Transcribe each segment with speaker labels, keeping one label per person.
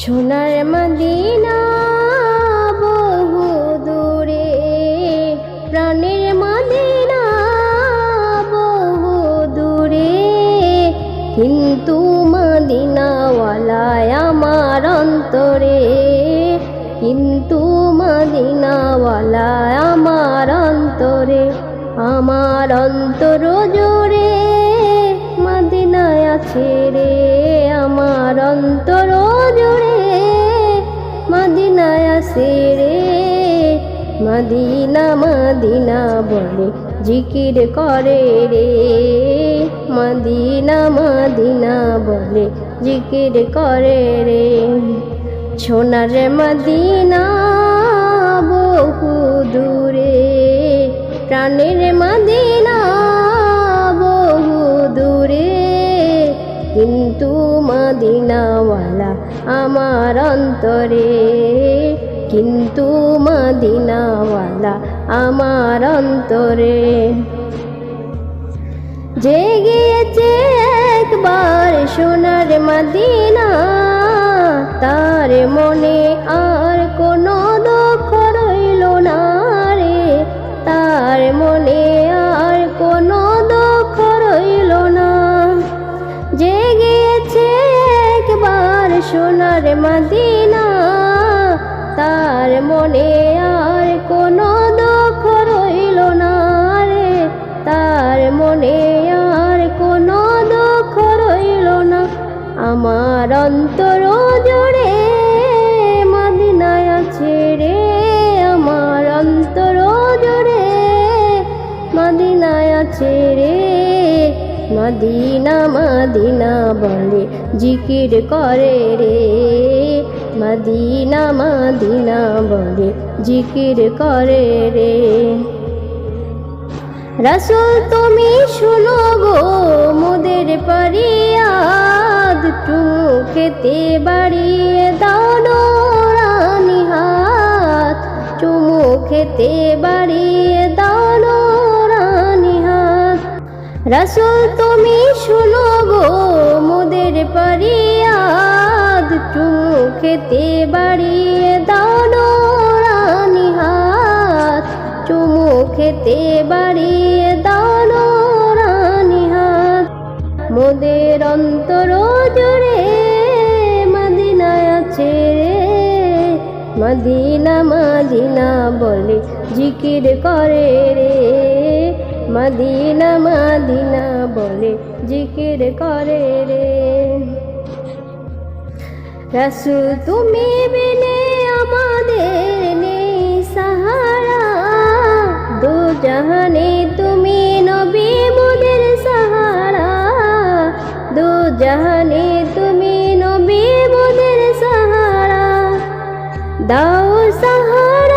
Speaker 1: সোনার মদিনা বহু দূরে, প্রাণের মদিনা বহু দূরে। কিন্তু মদিনাওয়ালায় আমার অন্তরে, কিন্তু মদিনাওয়ালায় আমার অন্তরে, আমার অন্তর জোরে মদিনায় আছে রে আমার অন্তর। আছে রে মদিনা মদিনা বলে জিকির করে রে। মদিনা মদিনা বলে জিকির করে রে। সোনার মদিনা বহু দূরে, প্রাণের মদিনা বহু দূরে। কিন্তু মদিনাওয়ালা আমার অন্তরে। কিন্তু মদিনাওয়ালা আমার অন্তরে। জেগেছে একবার সোনার মদিনা, তার মনে আর কোনো দুঃখ রইল না রে। তার মনে সোনার মদিনা, তার মনে আর কোনো দুঃখ রইল না রে। তার মনে আর কোনো দুঃখ রইল না। আমার অন্তর জোরে মদিনায় আছে রে। আমার অন্তর জোরে মদিনায় আছে রে। মদিনা মদিনা বলে জিকির করে রে। মদিনা মদিনা বলে জিকির করে রে। রসুল তুমি শুনো গো, মোদের পরিয়াদ চুমু খেতে বাড়িয়ে দাও রানী হাত। চুমু খেতে বাড়িয়ে দাও রসুল, তুমি শুনো গো, মোদের পরিয়াদ চুমু খেতে বাড়িয়ে দাও রানী হাত চুমু খেতে বাড়িয়ে দাও রানী হাত। মোদের অন্তর জুড়ে মদিনায় আছে মদিনা মদিনা বলে জিকির করে রে। মদিনা মদিনা বলে জিকির করে রে। রসুল, তুমি বিনে আমাদের নেই সাহারা। দু জাহানে তুমি নবী মোদের সাহারা। দু জাহানে তুমি নবী মোদের সাহারা। দাও সাহারা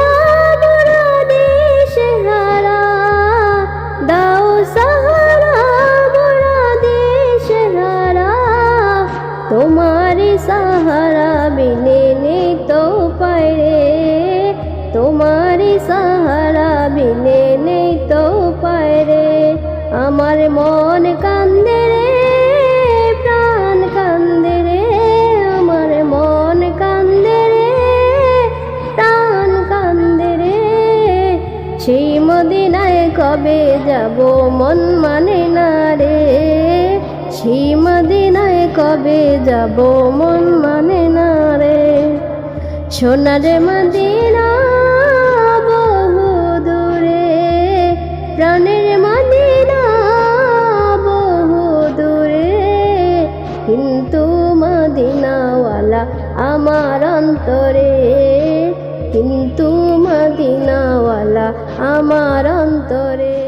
Speaker 1: তোমার সাহারা বিনে তো পারে তোমার সাহারা বিনে নেই তো পারে আমার মন কান্দে রে, প্রাণ কান্দে রে। আমার মন কান্দে রে, প্রাণ কান্দে রে। সেই মদিনায় কবে যাব মন মানে না রে। সেই মদিনায়, কবে যাব মন মানে না রে? সোনার মদিনা বহু দূরে, প্রাণের মদিনা বহু দূরে। কিন্তু মদিনাওয়ালা আমার অন্তরে, কিন্তু মদিনাওয়ালা আমার অন্তরে।